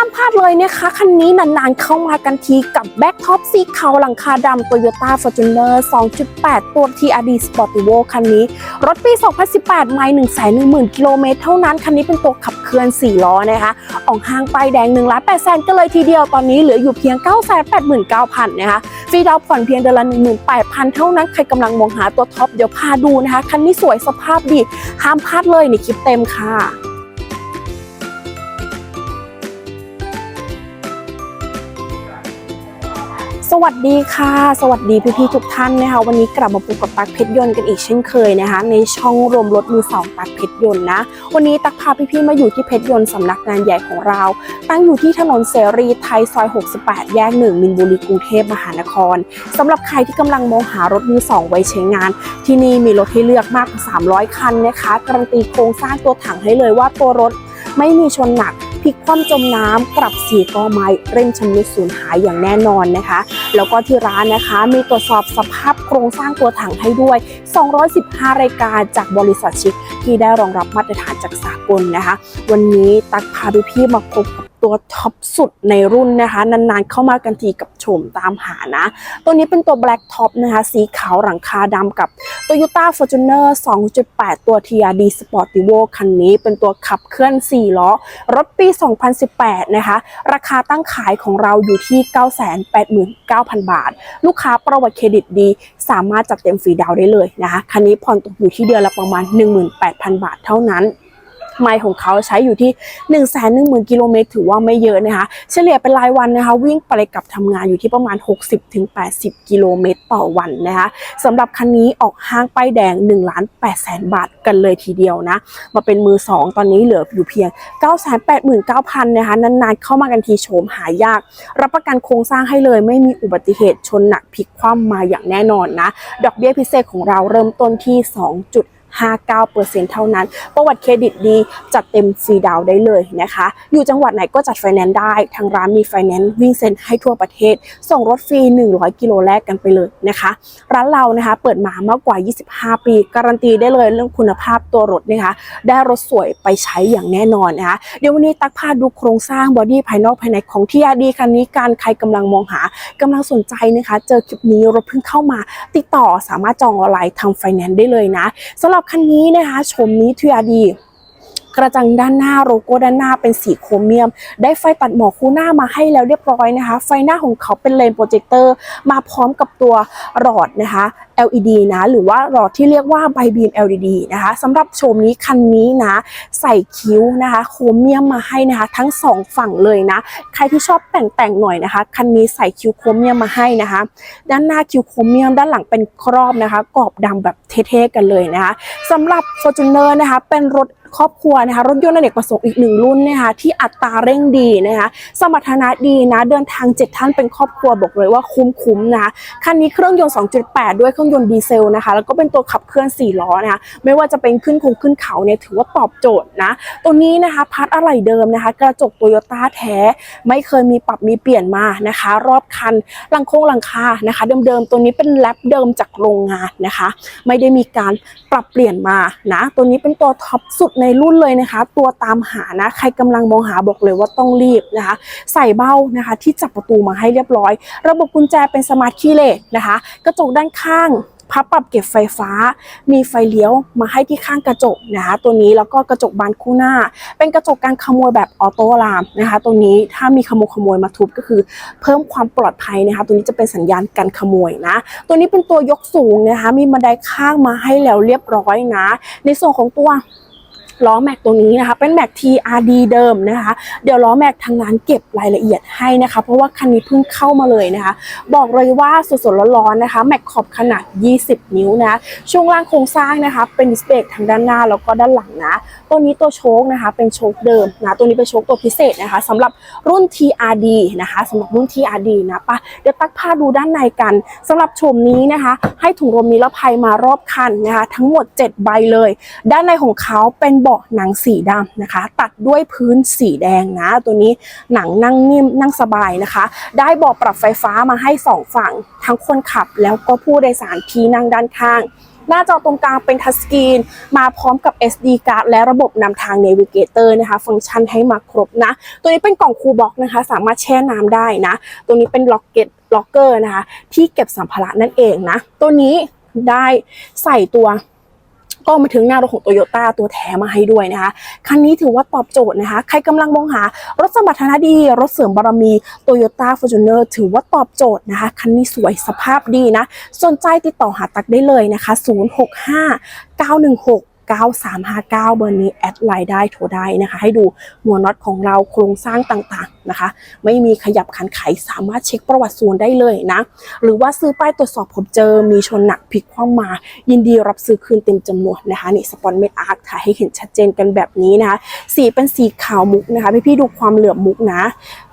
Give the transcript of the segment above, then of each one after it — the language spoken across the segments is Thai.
ห้ามพลาดเลยนะคะ คันนี้นานๆเข้ามากันทีกับแบ็คท็อปสีขาวหลังคาดำ Toyota Fortuner 2.8 ตัว TRD Sportivo คันนี้ รถปี 2018 ไม่110,000 กิโลเมตรเท่านั้น คันนี้เป็นตัวขับเคลื่อน 4 ล้อนะคะออกห้างป้ายแดง1ล้าน8แสนก็เลยทีเดียวตอนนี้เหลืออยู่เพียง 989,000 นะคะฟรีดาวผ่อนเพียงเดือนละ 18,000 เท่านั้น ใครกำลังมองหาตัวท็อปเดี๋ยวพาดูนะคะ คันนี้สวยสภาพดี ห้ามพลาดเลยในคลิปเต็มค่ะ วัสดีค่ะ สวัสดีพี่ๆทุกท่านนะคะ วันนี้กลับมาพบกับตักเพชรยนต์กันอีกเช่นเคยนะคะ ในช่องรวมรถมือสองตักเพชรยนต์นะ วันนี้ตักพาพี่ๆมาอยู่ที่เพชรยนต์สำนักงานใหญ่ของเรา ตั้งอยู่ที่ถนนเสรีไทยซอย 68 แยกหนึ่งมินบุรีกรุงเทพมหานครสำหรับใครที่กำลังมองหารถมือสองไว้ใช้งาน ที่นี่มีรถให้เลือกมากกว่า 300 คันนะคะการันตีโครงสร้างตัวถังให้เลยว่าตัวรถไม่มีชนหนัก พลิกคว่ำจมน้ำกลับสีกอไม้เร่งชำรุดสูญหายอย่างแน่นอนนะคะ แล้วก็ที่ร้านนะคะมีตรวจสอบสภาพโครงสร้างตัวถังให้ด้วย 215 รายการจากบริษัทชิคที่ได้รองรับมาตรฐานจากสากลนะคะ วันนี้ตักพาพี่ๆมาพบกับตัวท็อปสุดในรุ่นนะคะ นานๆเข้ามากันทีกับโฉมตามหานะ ตัวนี้เป็นตัว Black Top นะคะ สีขาวหลังคาดำกับ Toyota Fortuner 2.8 ตัว TRD Sportivo คันนี้เป็นตัวขับเคลื่อน 4 ล้อ รถปี 2018 นะคะ ราคาตั้งขายของเราอยู่ที่ 989,000 บาท ลูกค้าประวัติเครดิตดี สามารถจัดเต็มฟรีดาวได้เลยนะคะ คันนี้ผ่อนตกอยู่ที่เดือนละประมาณ 18,000 บาทเท่านั้น ไมล์ของเขาใช้อยู่ที่ 1 1 0 0 0 0กิโลเมตรถือว่าไม่เยอะนะคะ เฉลี่ยเป็นรายวันนะคะ วิ่งไปกลับทำงานอยู่ที่ประมาณ 60-80 กิโลเมตรต่อวันนะคะสำหรับคันนี้ออกห้างป้ายแดง1ล้าน8แสนบาทกันเลยทีเดียวนะ มาเป็นมือ 2 ตอนนี้เหลืออยู่เพียง 989,000นะคะนานๆเข้ามากันทีโฉมหายาก รับประกันโครงสร้างให้เลยไม่มีอุบัติเหตุชนหนักพลิกคว่ำมาอย่างแน่นอนนะ ดอกเบี้ยพิเศษของเราเริ่มต้นที่ 2 59%เท่านั้น ประวัติเครดิตดีจัดเต็มฟรีดาวได้เลยนะคะ อยู่จังหวัดไหนก็จัดไฟแนนซ์ได้ ทางร้านมีไฟแนนซ์วิ่งเซ็นให้ทั่วประเทศ ส่งรถฟรี 100 กิโลแรกกันไปเลยนะคะ ร้านเรานะคะเปิดมามากกว่า 25 ปี การันตีได้เลยเรื่องคุณภาพตัวรถนะคะ ได้รถสวยไปใช้อย่างแน่นอนนะคะ เดี๋ยววันนี้ตักพาดูโครงสร้างบอดี้ภายนอกภายในของ TRD คันนี้การใครกำลังมองหากำลังสนใจนะคะ เจอคลิปนี้รถเพิ่งเข้ามา ติดต่อสามารถจองออนไลน์ทำไฟแนนซ์ได้เลยนะสำหรับหรับคันนี้นะคะชมนี้เทียดี กระจังด้านหน้าโลโก้ด้านหน้าเป็นสีโครเมียม ได้ไฟตัดหมอกคู่หน้ามาให้แล้วเรียบร้อยนะคะ ไฟหน้าของเขาเป็นเลนโปรเจคเตอร์มาพร้อมกับตัวหลอดนะคะ LED นะหรือว่าหลอดที่เรียกว่าไบบีม LED นะคะสำหรับโฉมนี้คันนี้นะ ใส่คิ้วนะคะโครเมียมมาให้นะคะ ทั้งสองฝั่งเลยนะ ใครที่ชอบแต่งแต่งๆหน่อยนะคะ คันนี้ใส่คิ้วโครเมียมมาให้นะคะ ด้านหน้าคิ้วโครเมียมด้านหลังเป็นครอบนะคะ กรอบดำแบบเท่ๆกันเลยนะคะสำหรับ Fortuner นะคะเป็นรถ ครอบครัวนะคะรถยนต์อเนกประสงค์อีกหนึ่งรุ่นนะคะที่อัตราเร่งดีนะคะสมรรถนะดีนะเดินทาง 7 ท่านเป็นครอบครัวบอกเลยว่าคุ้มๆนะคะคันนี้เครื่องยนต์ 2.8 ด้วยเครื่องยนต์ดีเซลนะคะแล้วก็เป็นตัวขับเคลื่อน 4 ล้อนะคะไม่ว่าจะเป็นขึ้นคงขึ้นเขาเนี่ยถือว่าตอบโจทย์นะตัวนี้นะคะพัดอะไหล่เดิมนะคะกระจกโตโยต้าแท้ ไม่เคยมีปรับมีเปลี่ยนมานะคะ รอบคันหลังโค้งหลังคานะคะ เดิมๆตัวนี้เป็นแรปเดิมจากโรงงานนะคะ ไม่ได้มีการปรับเปลี่ยนมานะตัวนี้เป็นตัวท็อปสุดในรุ่นเลยนะคะ ตัวตามหานะ ใครกำลังมองหาบอกเลยว่าต้องรีบนะคะ ใส่เบ้านะคะ ที่จับประตูมาให้เรียบร้อย ระบบกุญแจเป็นสมาร์ทคีย์เลสนะคะ กระจกด้านข้างพับปรับเก็บไฟฟ้า มีไฟเลี้ยวมาให้ที่ข้างกระจกนะคะ ตัวนี้แล้วก็กระจกบานคู่หน้า เป็นกระจกการขโมยแบบออโต้ลามนะคะ ตัวนี้ถ้ามีขโมยขโมยมาทุบก็คือ เพิ่มความปลอดภัยนะคะ ตัวนี้จะเป็นสัญญาณการขโมยนะ ตัวนี้เป็นตัวยกสูงนะคะ มีบันไดข้างมาให้แล้วเรียบร้อยนะ ในส่วนของตัว ล้อแม็กตัวนี้นะคะ เป็นแม็ก TRD เดิมนะคะ เดี๋ยวล้อแม็กทางร้านเก็บรายละเอียดให้นะคะ เพราะว่าคันนี้เพิ่งเข้ามาเลยนะคะ บอกเลยว่าสดๆร้อนๆนะคะแม็กขอบขนาด 20 นิ้วนะ ช่วงล่างโครงสร้างนะคะ เป็นดิสเบรกทางด้านหน้าแล้วก็ด้านหลังนะตัวนี้ตัวโชคนะคะ เป็นโชคเดิมนะตัวนี้เป็นโชคตัวพิเศษนะคะสำหรับรุ่น TRD นะคะสำหรับรุ่น TRD นะปะเดี๋ยวตักพาดูด้านในกันสำหรับโฉมนี้นะคะ ให้ถุงลมนิรภัยมารอบคันนะคะ ทั้งหมด 7 ใบเลย ด้านในของเขาเป็นเบาะหนังสีดำนะคะ ตัดด้วยพื้นสีแดงนะ ตัวนี้หนังนั่งนิ่มนั่งสบายนะคะ ได้เบาะปรับไฟฟ้ามาให้สองฝั่ง ทั้งคนขับแล้วก็ผู้โดยสารที่นั่งด้านข้าง หน้าจอตรงกลางเป็นทัชสกรีน มาพร้อมกับ SD card และระบบนำทาง Navigator นะคะ ฟังก์ชันให้มาครบนะ ตัวนี้เป็นกล่องคูลบ็อกนะคะ สามารถแช่น้ำได้นะ ตัวนี้เป็นล็อกเก็ตล็อกเกอร์นะคะ ที่เก็บสัมภาระนั่นเองนะ ตัวนี้ได้ใส่ตัว ก็มาถึงหน้ารถของโตโยต้าตัวแถมมาให้ด้วยนะคะ คันนี้ถือว่าตอบโจทย์นะคะ ใครกำลังมองหารถสมรรถนะดี รถเสริมบารมีโตโยต้าฟอร์จูเนอร์ถือว่าตอบโจทย์นะคะ คันนี้สวยสภาพดีนะ สนใจติดต่อหาตักได้เลยนะคะ 065 916 9359 เบอร์นี้แอดไลน์ได้โทรได้นะคะ ให้ดูหัวน็อตของเราโครงสร้างต่างๆนะคะ ไม่มีขยับขันไขสามารถเช็คประวัติศูนได้เลยนะหรือว่าซื้อป้ายตรวจสอบผมเจอมีชนหนักพลิกคว่ำมา ยินดีรับซื้อคืนเต็มจำนวนนะคะนี่สปอนเมดอาร์ตค่ะให้เห็นชัดเจนกันแบบนี้นะคะสีเป็นสีขาวมุกนะคะพี่ๆดูความเหลือบมุกนะ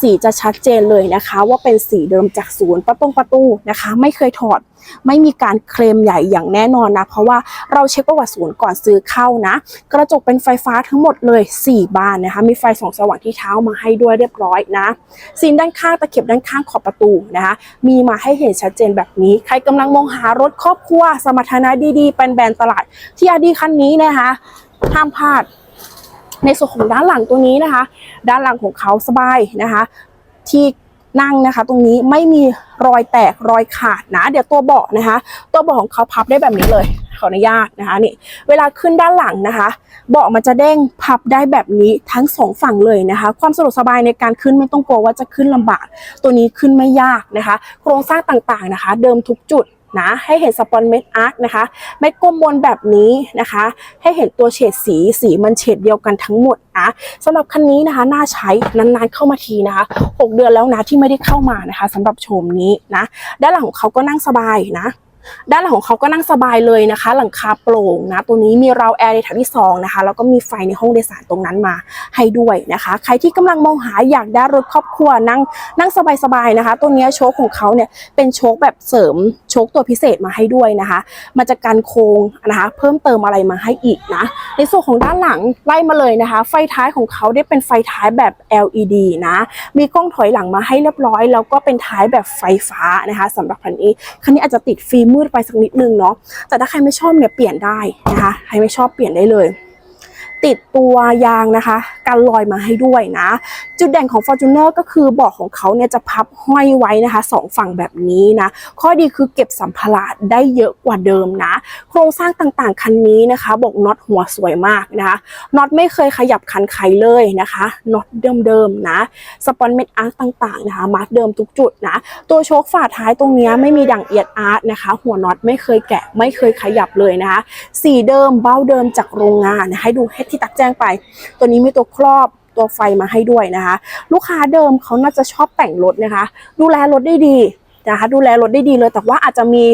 สีจะชัดเจนเลยนะคะ ว่าเป็นสีเดิมจากศูนย์ประตงประตูนะคะ ไม่เคยถอด ไม่มีการเคลมใหญ่อย่างแน่นอนนะ เพราะว่าเราเช็คประวัติศูนย์ก่อนซื้อเข้านะ กระจกเป็นไฟฟ้าทั้งหมดเลย 4 บานนะคะ มีไฟส่องสว่างที่เท้ามาให้ด้วยเรียบร้อยนะซีนด้านข้างตะเข็บด้านข้างขอบประตูนะคะ มีมาให้เห็นชัดเจนแบบนี้ ใครกำลังมองหารถครอบครัว สมรรถนะดีๆ เป็นแบรนด์ตลาดที่อาดีคันนี้นะคะห้ามพลาด ในส่วนของด้านหลังตัวนี้นะคะ ด้านหลังของเขาสบายนะคะ ที่ นั่งนะคะ ตรงนี้ไม่มีรอยแตกรอยขาดนะ เดี๋ยวตัวเบาะนะคะ ตัวเบาะของเขาพับได้แบบนี้เลย ขออนุญาตนะคะนี่เวลาขึ้นด้านหลังนะคะ เบาะมันจะเด้งพับได้แบบนี้ทั้งสองฝั่งเลยนะคะ ความสะดวกสบายในการขึ้นไม่ต้องกลัวว่าจะขึ้นลำบาก ตัวนี้ขึ้นไม่ยากนะคะ โครงสร้างต่างๆนะคะ เดิมทุกจุด นะให้เห็นสปอนเม็ดอาร์คนะคะเม็ดกลมบนแบบนี้นะคะ ให้เห็นตัวเฉดสีสีมันเฉดเดียวกันทั้งหมดนะสำหรับคันนี้นะคะน่าใช้นานๆเข้ามาทีนะคะ 6 เดือนแล้วนะที่ไม่ได้เข้ามานะคะสำหรับโฉมนี้นะด้านหลังของเขาก็นั่งสบายนะ ด้านหลังของเขาก็นั่งสบายเลยนะคะ หลังคาโปร่งนะตัวนี้มีราวแอร์ในแถวที่สองนะคะแล้วก็มีไฟในห้องโดยสารตรงนั้นมาให้ด้วยนะคะ ใครที่กำลังมองหาอยากได้รถครอบครัวนั่งนั่งสบายๆนะคะ ตัวนี้โชคของเขาเนี่ยเป็นโชคแบบเสริมโชคตัวพิเศษมาให้ด้วยนะคะ มันจะกันโค้งนะคะ เพิ่มเติมอะไรมาให้อีกนะ ในส่วนของด้านหลังไล่มาเลยนะคะ ไฟท้ายของเขาได้เป็นไฟท้ายแบบ LED นะ มีกล้องถอยหลังมาให้เรียบร้อย แล้วก็เป็นท้ายแบบไฟฟ้านะคะสำหรับคันนี้คันนี้อาจจะติดฟิล์มมืดไปสักนิดนึงเนาะแต่ถ้าใครไม่ชอบเนี่ยเปลี่ยนได้นะคะใครไม่ชอบเปลี่ยนได้เลย ติดตัวยางนะคะ กันรอยมาให้ด้วยนะ จุดเด่นของ Fortuner ก็คือเบาะของเขาเนี่ยจะพับห้อยไว้นะคะสองฝั่งแบบนี้นะ ข้อดีคือเก็บสัมภาระได้เยอะกว่าเดิมนะ โครงสร้างต่างๆ คันนี้นะคะบอกน็อตหัวสวยมากนะคะน็อตไม่เคยขยับคันไขเลยนะคะน็อตเดิมๆนะสปอนเม็ดอาร์ตต่างๆนะคะมาร์กเดิมทุกจุดนะ ตัวโชคฝาท้ายตรงนี้ไม่มีดั่งเอียดอาร์ตนะคะ หัวน็อตไม่เคยแกะไม่เคยขยับเลยนะคะ สีเดิมเบ้าเดิมจากโรงงานให้ดูให้ที่ตักแจ้งไป ตัวนี้มีตัวครอบตัวไฟมาให้ด้วยนะคะ ลูกค้าเดิมเขาน่าจะชอบแต่งรถนะคะ ดูแลรถได้ดีนะคะดูแลรถได้ดีเลยแต่ว่าอาจจะมี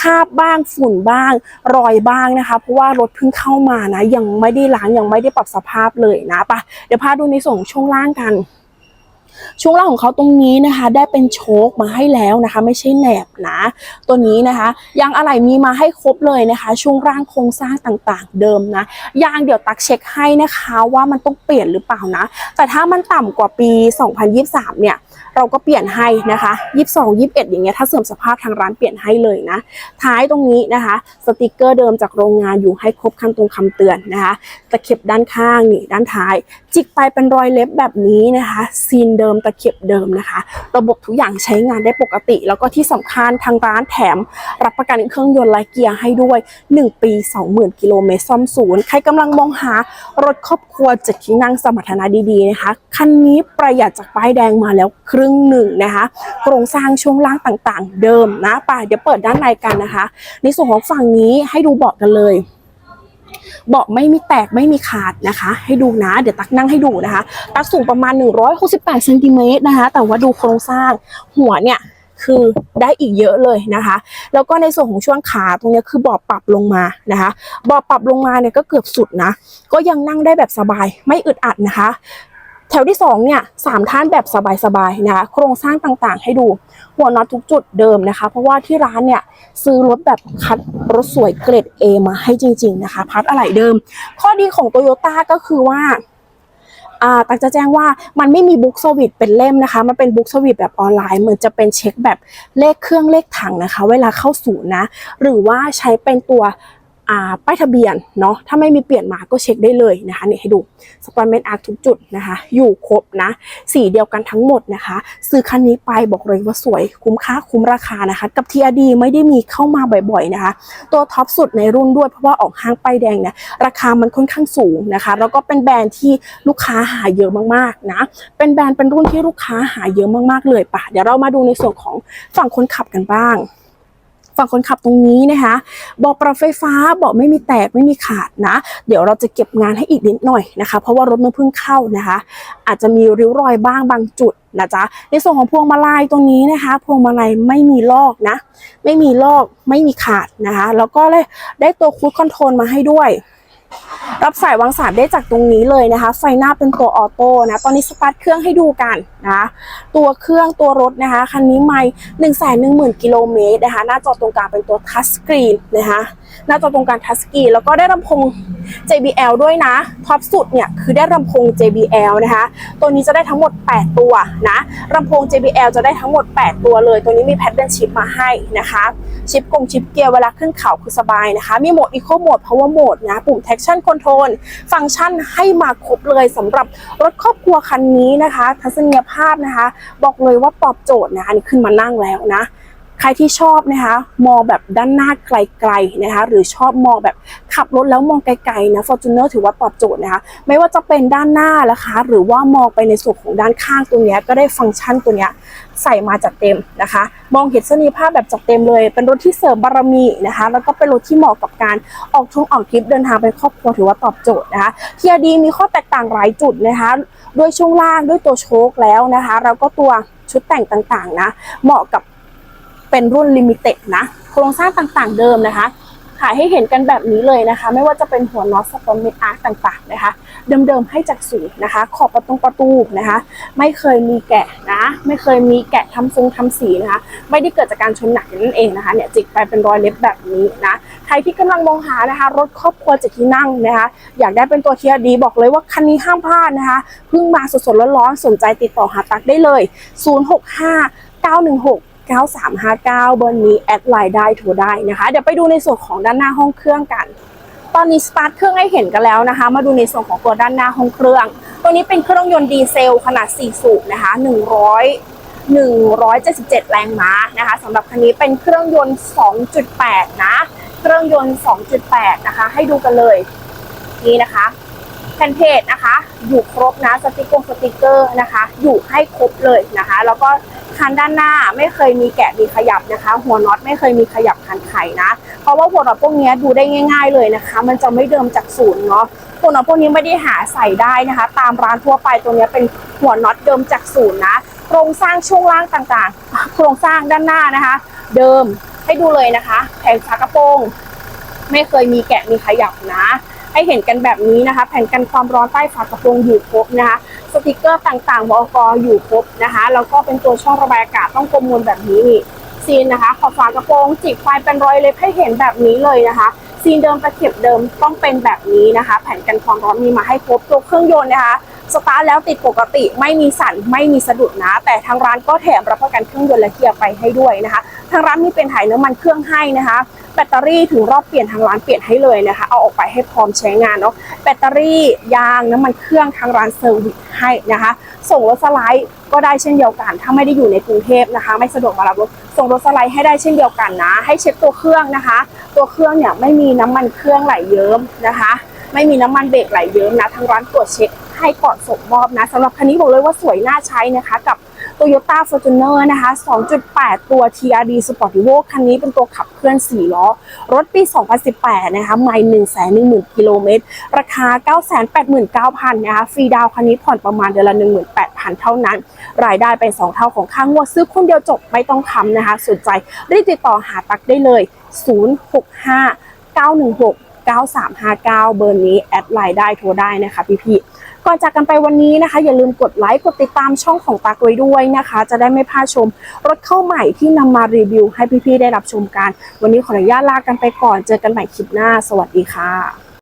คราบบ้างฝุ่นบ้าง รอยบ้างนะคะ เพราะว่ารถเพิ่งเข้ามานะ ยังไม่ได้ล้างยังไม่ได้ปรับสภาพเลยนะปะเดี๋ยวพาดูในส่วนของช่วงล่างกัน ช่วงล่างของเขาตรงนี้นะคะ ได้เป็นโชคมาให้แล้วนะคะ ไม่ใช่แหนบนะ ตัวนี้นะคะยางอะไหล่มีมาให้ครบเลยนะคะ ช่วงร่างโครงสร้างต่างๆ เดิมนะยางเดี๋ยวตักเช็คให้นะคะว่ามันต้องเปลี่ยนหรือเปล่านะ แต่ถ้ามันต่ำกว่าปี 2023 เนี่ย เราก็เปลี่ยนให้นะคะ22 21อย่างเงี้ยถ้าเสื่อมสภาพทางร้านเปลี่ยนให้เลยนะ ท้ายตรงนี้นะคะ สติกเกอร์เดิมจากโรงงานอยู่ให้ครบขั้นตรงคำเตือนนะคะตะเข็บด้านข้างนี่ด้านท้าย จิกไปเป็นรอยเล็บแบบนี้นะคะซีนเดิมตะเข็บเดิมนะคะ ระบบทุกอย่างใช้งานได้ปกติ แล้วก็ที่สำคัญทางร้านแถม รับประกันเครื่องยนต์และเกียร์ให้ด้วย 1 ปี 20,000กิโลเมตรซ่อมศูนย์ใครกำลังมองหารถครอบครัวเจ็ดที่นั่งสมรรถนะดีๆนะคะคันนี้ประหยัดจากป้ายแดงมาแล้วครึ่ึ่งหนึ่งนะคะโครงสร้างช่วงล่างต่างๆ เดิมนะไป่ะเดี๋ยวเปิดด้านในกันนะคะ ในส่วนของฝั่งนี้ให้ดูเบาะกันเลยเบาะไม่มีแตกไม่มีขาดนะคะ ให้ดูนะ เดี๋ยวตักนั่งให้ดูนะคะ ตักสูงประมาณ 168เซนติเมตรนะคะ แต่ว่าดูโครงสร้างหัวเนี่ยคือได้อีกเยอะเลยนะคะ แล้วก็ในส่วนของช่วงขาตรงนี้คือเบาะปรับลงมานะคะเบาะปรับลงมาเนี่ยก็เกือบสุดนะ ก็ยังนั่งได้แบบสบายไม่อึดอัดนะคะ ถวที่สองเนี่ยสามท่านแบบสบายๆนะคะโครงสร้างต่างๆ ให้ดูหัวน็อตทุกจุดเดิมนะคะ เพราะว่าที่ร้านเนี่ยซื้อรถแบบคัดรถสวยเกรด A มาให้จริง ๆนะคะพัดอะไหล่เดิม ข้อดีของโตโยต้าก็คือว่าอ่าตักจะแจ้งว่ามันไม่มีบุ๊กสวิตเป็นเล่มนะคะ มันเป็นบุ๊กสวิตแบบออนไลน์เหมือนจะเป็นเช็คแบบเลขเครื่องเลขถังนะคะ เวลาเข้าศูนย์นะ หรือว่าใช้เป็นตัว ป้ายทะเบียนเนาะถ้าไม่มีเปลี่ยนมาก็เช็คได้เลยนะคะนี่ให้ดูสปอยเมนอาร์ทุกจุดนะคะ อยู่ครบนะสีเดียวกันทั้งหมดนะคะ ซื้อคันนี้ไปบอกเลยว่าสวยคุ้มค่าคุ้มราคานะคะ กับ TRD ไม่ได้มีเข้ามาบ่อยๆนะคะ ตัวท็อปสุดในรุ่นด้วยเพราะว่าออกห้างป้ายแดงเนี่ยราคามันค่อนข้างสูงนะคะ แล้วก็เป็นแบรนด์ที่ลูกค้าหาเยอะมากๆนะเป็นแบรนด์เป็นรุ่นที่ลูกค้าหาเยอะมากๆเลยปะเดี๋ยวเรามาดูในส่วนของฝั่งคนขับกันบ้าง ฝั่งคนขับตรงนี้นะคะเบอกปรับไฟฟ้าเบอกไม่มีแตกไม่มีขาดนะ เดี๋ยวเราจะเก็บงานให้อีกนิดหน่อยนะคะ เพราะว่ารถมันเพิ่งเข้านะคะ อาจจะมีริ้วรอยบ้างบางจุดนะจ๊ะในส่วนของพวงมาลัยตรงนี้นะคะ พวงมาลัยไม่มีลอกนะ ไม่มีลอกไม่มีขาดนะคะ แล้วก็เลยได้ตัวคูดคอนโทรลมาให้ด้วย รับสายวางสายได้จากตรงนี้เลยนะคะ ไฟหน้าเป็นตัวออโต้นะ ตอนนี้สตาร์ทเครื่องให้ดูกันนะ ตัวเครื่องตัวรถนะคะ คันนี้ไม่หนึ่งแสนหนึ่งหมื่นกิโลเมตรนะคะ หน้าจอตรงกลางเป็นตัวทัชสกรีนนะคะ หน้าจอตรงกลางทัชสกรีนแล้วก็ได้ลำโพง JBL ด้วยนะท็อปสุดเนี่ยคือได้ลำโพง JBL นะคะ ตัวนี้จะได้ทั้งหมด 8 ตัวนะลำโพง JBL จะได้ทั้งหมด 8 ตัวเลย ตัวนี้มีแพดเดิลชิปมาให้นะคะชิปกงชิปเกียร์เวลาขึ้นเขาคือสบายนะคะ มีโหมด Eco Mode Power Mode นะปุ่ม Traction Control ฟังก์ชันให้มาครบเลยสำหรับรถครอบครัวคันนี้นะคะ ทัศนียภาพนะคะ บอกเลยว่าตอบโจทย์นะคะอันนี่ขึ้นมานั่งแล้วนะ ใครที่ชอบนะคะ มองแบบด้านหน้าไกลๆนะคะ หรือชอบมองแบบขับรถแล้วมองไกลๆนะ Fortuner ถือว่าตอบโจทย์นะคะ ไม่ว่าจะเป็นด้านหน้านะคะ หรือว่ามองไปในส่วนของด้านข้างตรงเนี้ก็ได้ฟังก์ชันตัวนี้ใส่มาจัดเต็มนะคะ มองเห็นทัศนีภาพแบบจัดเต็มเลย เป็นรถที่เสริมบารมีนะคะ แล้วก็เป็นรถที่เหมาะกับการออกท่องออกทริปเดินทางไปครอบครัวถือว่าตอบโจทย์นะคะเทียดีมีข้อแตกต่างหลายจุดนะคะด้วยช่วงล่างด้วยตัวโชคแล้วนะคะ แล้วก็ตัวชุดแต่งต่างๆนะ เหมาะกับ เป็นรุ่นลิมิเต็ดนะ โครงสร้างต่างๆเดิมนะคะขายให้เห็นกันแบบนี้เลยนะคะ ไม่ว่าจะเป็นหัวน็อตสปอนเมตอาร์ต่างๆนะคะ เดิมๆให้จากศูนย์นะคะ ขอบประตูประตูนะคะ ไม่เคยมีแกะนะ ไม่เคยมีแกะทำทรงทำสีนะคะ ไม่ได้เกิดจากการชนหนักนั้นเองนะคะเนี่ยจิกไปเป็นรอยเล็บแบบนี้นะใครที่กำลังมองหานะคะ รถครอบครัวเจ็ดที่นั่งนะคะ อยากได้เป็นตัวเทียดีบอกเลยว่าคันนี้ห้ามพลาดนะคะเพิ่งมาสดๆร้อนๆสนใจติดต่อหาตักได้เลย 065 916 9359 เบอร์นี้แอดไลน์ได้โทรได้นะคะ เดี๋ยวไปดูในส่วนของด้านหน้าห้องเครื่องกัน ตอนนี้สตาร์ทเครื่องให้เห็นกันแล้วนะคะ มาดูในส่วนของตัวด้านหน้าห้องเครื่อง ตัวนี้เป็นเครื่องยนต์ดีเซลขนาด 4 สูบนะคะ 100 177 แรงม้านะคะสำหรับคันนี้เป็นเครื่องยนต์ 2.8 นะ เครื่องยนต์ 2.8 นะคะ ให้ดูกันเลย นี่นะคะแผ่นเพจนะคะ อยู่ครบนะสติกเกอร์สติกเกอร์นะคะ อยู่ให้ครบเลยนะคะ แล้วก็ คันด้านหน้าไม่เคยมีแกะมีขยับนะคะ หัวน็อตไม่เคยมีขยับคันไขนะ เพราะว่าหัวน็อตพวกนี้ดูได้ง่าย ๆ เลยนะคะ มันจะไม่เดิมจากศูนย์เนาะหัวน็อตพวกนี้ไม่ได้หาใส่ได้นะคะ ตามร้านทั่วไปตัวนี้เป็นหัวน็อตเดิมจากศูนย์นะโครงสร้างช่วงล่างต่างๆ โครงสร้างด้านหน้านะคะ เดิมให้ดูเลยนะคะแผงฝากระโปรงไม่เคยมีแกะมีขยับนะ ให้เห็นกันแบบนี้นะคะ แผ่นกันความร้อนใต้ฝากระโปรงอยู่ครบนะคะ สติกเกอร์ต่างๆบกอยู่ครบนะคะ แล้วก็เป็นตัวช่องระบายอากาศต้องกลมมวลแบบนี้นี่ซีนนะคะ ขอบฝากระโปรงจิกไฟเป็นรอยเล็บให้เห็นแบบนี้เลยนะคะซีนเดิมตะเข็บเดิมต้องเป็นแบบนี้นะคะ แผ่นกันความร้อนมีมาให้ครบตัวเครื่องยนต์นะคะสตาร์ทแล้วติดปกติไม่มีสั่นไม่มีสะดุดนะ แต่ทางร้านก็แถมรับประกันเครื่องยนต์และเกียร์ไปให้ด้วยนะคะ ทางร้านมีเป็นถ่ายน้ำมันเครื่องให้นะคะ แบตเตอรี่ถึงรอบเปลี่ยนทางร้านเปลี่ยนให้เลยนะคะ เอาออกไปให้พร้อมใช้งานเนาะแบตเตอรี่ยางน้ำมันเครื่องทางร้านเซอร์วิสให้นะคะ ส่งรถสไลด์ก็ได้เช่นเดียวกัน ถ้าไม่ได้อยู่ในกรุงเทพนะคะ ไม่สะดวกมารับรถส่งรถสไลด์ให้ได้เช่นเดียวกันนะ ให้เช็คตัวเครื่องนะคะ ตัวเครื่องเนี่ยไม่มีน้ำมันเครื่องไหลเยิ้มนะคะ ไม่มีน้ำมันเบรกไหลเยิ้มนะทางร้านตรวจเช็คให้ก่อนส่งมอบนะสำหรับคันนี้บอกเลยว่าสวยน่าใช้นะคะกับ Toyota Fortuner นะคะ 2.8 ตัว TRD Sportivo คันนี้เป็นตัวขับเคลื่อน 4 ล้อ รถปี 2018 นะคะไม่110,000 กิโลเมตร ราคา 989,000 นะคะ ฟรีดาวคันนี้ผ่อนประมาณเดือนละ 18,000 เท่านั้น รายได้เป็น 2 เท่าของค่างวดซื้อคนเดียวจบไม่ต้องทำนะคะ สนใจรีบติดต่อหาตักได้เลย 065 916 9359 เบอร์นี้แอดไลน์ได้โทรได้นะคะพี่ๆ ก่อนจากกันไปวันนี้นะคะ อย่าลืมกดไลค์กดติดตามช่องของตากไว้ด้วยนะคะ จะได้ไม่พลาดชม รถเข้าใหม่ที่นำมารีวิวให้พี่ๆได้รับชมกัน วันนี้ขออนุญาตลากันไปก่อนเจอกันใหม่คลิปหน้า สวัสดีค่ะ